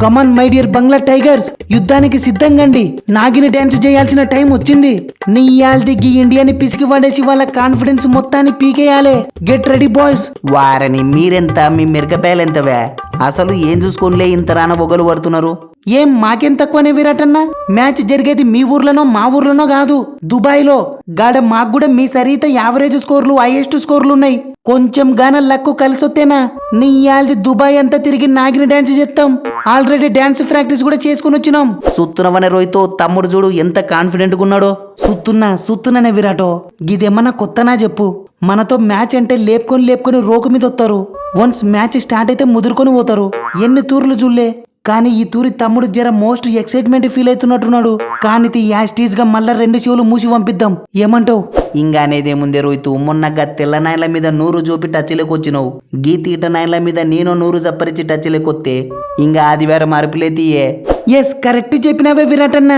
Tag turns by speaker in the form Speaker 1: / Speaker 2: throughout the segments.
Speaker 1: Come on my dear Bangla tigers యుద్ధానికి సిద్ధంగండి. నాగిని dance చేయాల్సిన టైం వచ్చింది. నీ దిగ్గి ఇండియాని పిసికి పడేసి వాళ్ళ కాన్ఫిడెన్స్ మొత్తాన్ని పీకేయాలే. గెట్ రెడీ బాయ్స్
Speaker 2: వారని మీరెంత మీ మిరకపాయలెంతవే అసలు ఏం చూసుకోనిలే ఇంత రాన ఒగలు పడుతున్నారు?
Speaker 1: ఏం మాకేం తక్కువనే విరాటన్న? మ్యాచ్ జరిగేది మీ ఊర్లోనో మా ఊర్లోనో కాదు. దుబాయ్లో గాడ మాకు కూడా మీ సరిత యావరేజ్ స్కోర్లు హైయెస్ట్ స్కోర్లు ఉన్నాయి కొంచెం గాన లక్కు కలిసొత్తేనా? నీ ఇయాల్ది దుబాయ్ అంతా తిరిగి నాగిని డాన్స్ చేస్తాం ఆల్రెడీ డాన్స్ ప్రాక్టీస్ కూడా చేసుకుని వచ్చినాం.
Speaker 2: సుత్తునవనే రోయ్తో తమ్ముడు చూడు ఎంత కాన్ఫిడెంట్గా ఉన్నాడో
Speaker 1: సుత్తున్నా సుత్తున్ననే విరాటో. గిదేమన్నా కొత్తనా చెప్పు. మనతో మ్యాచ్ అంటే లేపుకొని లేపుకొని రోకు మీద వస్తారు వన్స్ మ్యాచ్ స్టార్ట్ అయితే ముదురుకొని పోతారు. ఎన్ని తూర్లు చూడలే కానీ ఈ తూరి తమ్ముడు జర మోస్ట్ ఎక్సైట్మెంట్ ఫీల్ అవుతున్నట్టున్నాడు. కానీ యాస్టీజ్గా మళ్ళా రెండు శివులు మూసి పంపిద్దాం. ఏమంటావు?
Speaker 2: ఇంకా అనేదేముందే రోయ్తు మొన్నగా తెల్ల నాయల మీద నూరు చూపి టచ్లోకి వచ్చినావు గీ తీట నాయల మీద నేను నూరు జప్పరిచి టచ్లోకి వస్తే ఇంకా ఆదివారం మార్పులేతీయే
Speaker 1: ఎస్ కరెక్ట్ చెప్పినావే విరాట్ అన్న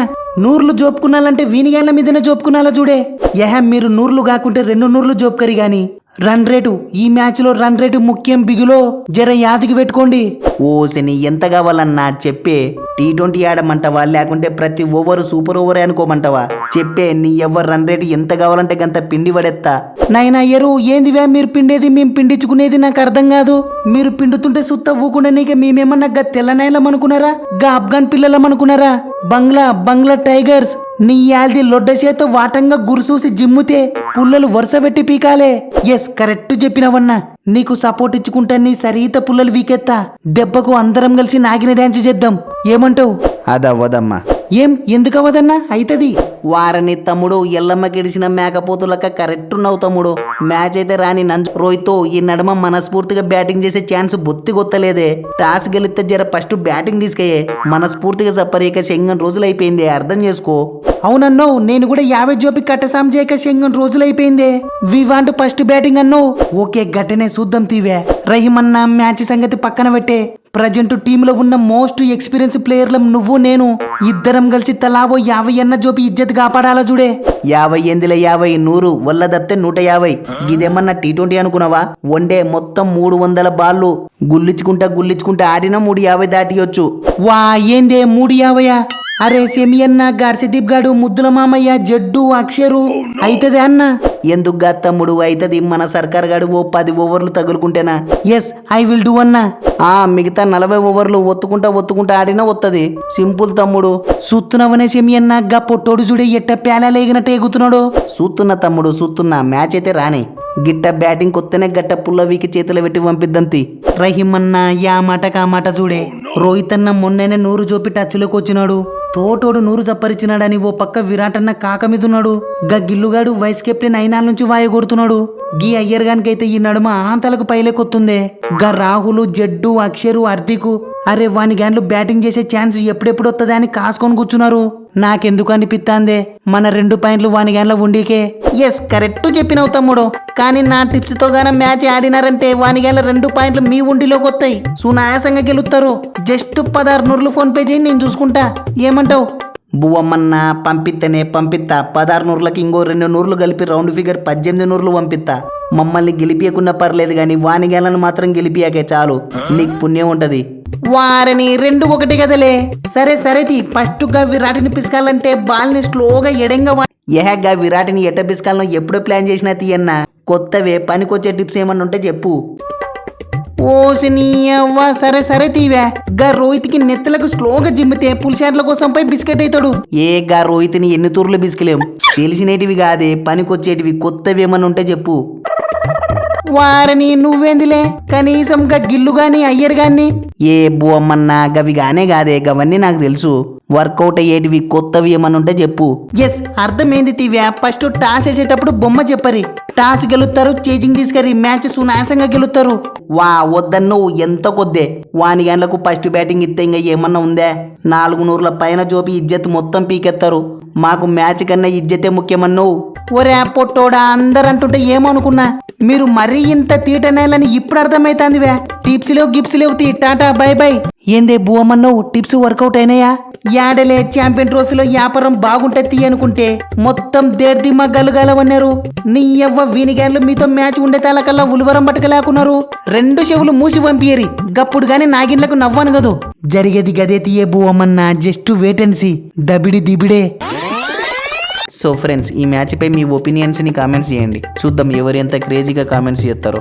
Speaker 1: నూర్లు జోపుకున్నాలంటే వీనిగాళ్ళ మీదనే జోపుకున్నాలా చూడే. యహ మీరు నూర్లు కాకుంటే రెండు నూర్లు జోపుకరి గాని. రన్ రేటు ఈ మ్యాచ్లో రన్ రేటు ముఖ్యం బిగులో. జర యాదికి పెట్టుకోండి.
Speaker 2: ఓసిని ఎంత కావాలన్నా చెప్పే. టీ ట్వంటీ ఆడమంటావా? లేకుంటే ప్రతి ఓవర్ సూపర్ ఓవరే అనుకోమంటావా? చెప్పే నీ ఎవరు రన్ రేట్ ఎంత కావాలంటే గంత పిండి పడేస్తా
Speaker 1: నాయన అయ్యరు ఏందివే మీరు పిండేది మేము పిండించుకునేది నాకు అర్థం కాదు. మీరు పిండుతుంటే సుత్త ఊకుండా నీకే మేమేమన్నా గా తెల్లనాయలం అనుకున్నారా? గా ఆఫ్ఘాన్ పిల్లలం అనుకున్నారా? బంగ్లా బంగ్లా టైగర్స్ నీ యాల్ది లొడ్డ చేత వాటంగా గురుసూసి జిమ్ముతే పుల్లలు వరుస పెట్టి పీకాలే. Yes correct చెప్పినవన్నా. నీకు సపోర్ట్ ఇచ్చుకుంటా నీ సరీత పుల్లలు వీకెత్తా. దెబ్బకు అందరం కలిసి నాగిన డాన్స్ చేద్దాం. ఏమంటావు?
Speaker 2: అదవ్వదమ్మా.
Speaker 1: ఏం? ఎందుకు అవ్వదన్నా అయితది.
Speaker 2: వారని తమ్ముడు ఎల్లమ్మ గెడిచిన మేకపోతులక్క కరెక్ట్ ఉన్నావు తమ్ముడు. మ్యాచ్ అయితే రాని నంజు రోహిత్తో ఈ నడమ మనస్ఫూర్తిగా బ్యాటింగ్ చేసే ఛాన్స్ బొత్తి గొత్తలేదే. టాస్ గెలిస్తే జర ఫస్ట్ బ్యాటింగ్ తీసుకయ్యే మనస్ఫూర్తిగా చెప్పరేక శంగన్ రోజులైపోయింది అర్థం చేసుకో.
Speaker 1: అవునన్నో నేను కూడా యాభై జోపి కట్టసాం చేయక శంగన్ రోజులైపోయిందే. వి వాంట్ ఫస్ట్ బ్యాటింగ్ అన్నో ఓకే గట్టనే చూద్దాం తీవే. రహీమన్న మ్యాచ్ సంగతి పక్కన పెట్టే. ప్రజెంట్ టీంలో ఉన్న మోస్ట్ ఎక్స్పీరియన్స్ ప్లేయర్లం నువ్వు నేను ఇద్దరం కలిసి తలావో యాభై అన్న జోపి ఇజ్జత్ కాపాడాలా చూడే
Speaker 2: యాభై ఎనిమిదిల యాభై నూరు వల్ల దప్తే నూట యాభై. ఇదేమన్నా టీ ట్వంటీ అనుకున్నావా? వన్డే మొత్తం మూడు వందల బాళ్ళు. గుల్లించుకుంటా గుల్లించుకుంటా ఆడినా మూడు యాభై దాటియొచ్చు.
Speaker 1: వా ఏందే మూడు యాభయా? అరే సెమియన్న గార్సిదీప్ గాడు ముద్దుల మామయ్య జడ్డు అక్షరు. అయితదే అన్న?
Speaker 2: ఎందుకు గా తమ్ముడు? అయితది మన సర్కార్ గాడు ఓ పది ఓవర్లు తగులుకుంటేనా?
Speaker 1: ఎస్ ఐ విల్ డూ అన్నా.
Speaker 2: ఆ మిగతా నలభై ఓవర్లు ఒత్తుకుంటా ఒత్తుకుంటా ఆడినా వత్తది సింపుల్ తమ్ముడు.
Speaker 1: సుత్తునవనే సెమియన్న గా పొట్టోడు చూడే ఎట్ట పేలాలేగినట్టు ఎగుతున్నాడు?
Speaker 2: సూతున్నా తమ్ముడు సూతున్నా మ్యాచ్ అయితే రానే. గిట్ట బ్యాటింగ్ కొత్తనే గట్ట పుల్లవీకి చేతులు పెట్టి పంపిద్దంతి.
Speaker 1: రహిమన్న యా మాట కా మాట చూడే. రోహిత్ అన్న మొన్ననే నూరు జోపి టచ్లోకి వచ్చినాడు. తోటోడు నూరు చప్పరిచినాడని ఓ పక్క విరాట్ అన్న కాక మీద ఉన్నాడు గా గిల్లుగాడు వైస్ కెప్టెన్ అయినాల నుంచి వాయ కొడుతున్నాడు. గీ అయ్యర్ గానికైతే ఈ నడుమ ఆంతలకు పైలేకొత్తుందే గా రాహులు జడ్డు అక్షరు హార్దిక్ అరే వాని గ్యాన్లు బ్యాటింగ్ చేసే ఛాన్స్ ఎప్పుడెప్పుడు వస్తుందా అని కాసుకొని కూర్చున్నారు. నాకెందుకు అనిపిస్తాందే మన రెండు పాయింట్లు వాని గ్యాన్లో ఉండికే. ఎస్ కరెక్ట్ చెప్పినవు తమ్ముడు. కానీ నా టిప్స్తో గాన మ్యాచ్ ఆడినారంటే వాని గ్యాన్ల రెండు పాయింట్లు మీ ఉండిలోకి వస్తాయి సునాయాసంగా గెలుస్తారు. జస్ట్ పదహారు నూర్లు ఫోన్ పే చేయి నేను చూసుకుంటా. ఏమంటావు?
Speaker 2: బువ్వమ్మన్న పంపిత్తనే పంపిత్తా. పదహారు నూర్లకి ఇంకో రెండు నూర్లు కలిపి రౌండ్ ఫిగర్ పద్దెనిమిది నూర్లు పంపిత్తా. మమ్మల్ని గెలిపియకున్నా పర్లేదు కానీ వానిగేళ్ళను మాత్రం గెలిపియాకే చాలు. నీకు పుణ్యం ఉంటది.
Speaker 1: వారిని రెండు ఒకటి కదలే. సరే సరే తీ. ఫస్ట్గా విరాటిని పిసకాలంటే బాల్ని స్లోగా ఎడంగా వా-
Speaker 2: ఏహగ్గా విరాటిని ఎట్ట పిసకాలను ఎప్పుడు ప్లాన్ చేసినా తీయన్న కొత్తవే పనికొచ్చే టిప్స్ ఏమన్నా ఉంటే చెప్పు.
Speaker 1: ఓసినీయవ్వా సరే సరే తీవే. గా రోహిత్కి నెత్తలకు స్లోగా జిమ్మితే పులిషాట్ల కోసం పోయి బిస్కెట్ అవుతాడు
Speaker 2: ఏ గా రోహిత్ని ఎన్ని తూర్లు బిస్కలేం. తెలిసినేటివి కాదే పనికొచ్చేటివి కొత్తవి ఏమన్నా ఉంటే చెప్పు.
Speaker 1: వారిని నువ్వేందిలే? కనీసంగా గిల్లు గాని అయ్యర్ గాని
Speaker 2: ఏ బువ్వమ్మన్నా గవి గానే కాదే గవన్నీ నాకు తెలుసు. వర్కౌట్ అయ్యేటివి కొత్తవి ఏమన్నా ఉంటే చెప్పు.
Speaker 1: ఎస్ అర్థమైంది తీవ్యా ఫస్ట్ టాస్ వేసేటప్పుడు బొమ్మ చెప్పరి. టాస్ గెలుస్తారు చేజింగ్ తీసుకరి మ్యాచ్ సునాయాసంగా గెలుస్తారు.
Speaker 2: వా వద్దన్ను ఎంత కొద్దే. వాని గంటలకు ఫస్ట్ బ్యాటింగ్ ఇస్తే ఇంకా ఏమన్నా ఉందే? నాలుగు నూరుల పైన జోపి ఇజ్జత్ మొత్తం పీకెత్తారు. మాకు మ్యాచ్ కన్నా ఇజ్జతే ముఖ్యమన్నావు.
Speaker 1: ఒరే పొట్టోడా అందరంటుంటే ఏమనుకున్నా? మీరు మరీ ఇంత తీటనేలని ఇప్పుడు అర్థమైతాందివే. టిప్స్ లేవు గిప్స్ లేవు తీ. Tata bye bye. ఏందే బువమన్నావు టిప్స్ వర్కౌట్ అయినాయా? యాడలే ఛాంపియన్ ట్రోఫీలో వ్యాపారం బాగుంటే తీ అనుకుంటే మొత్తం దేర్దిమ్మ గలగలవన్నారు. నీ యవ్వ వీనిగాన్లు మీతో మ్యాచ్ ఉండే తాలకల్లా ఉలువరం పట్టుకలేకున్నారు రెండు చెవులు మూసి పంపియరి గప్పుడు గాని నాగిన్లకు నవ్వను కదూ జరిగేది గదే తీయే బువమన్నా జస్ట్ వేటెన్సీ. దబిడి దిబిడే.
Speaker 2: సో ఫ్రెండ్స్ ఈ మ్యాచ్పై మీ ఒపీనియన్స్ని కామెంట్స్ చేయండి. చూద్దాం ఎవరు ఎంత క్రేజీగా కామెంట్స్ చేస్తారో.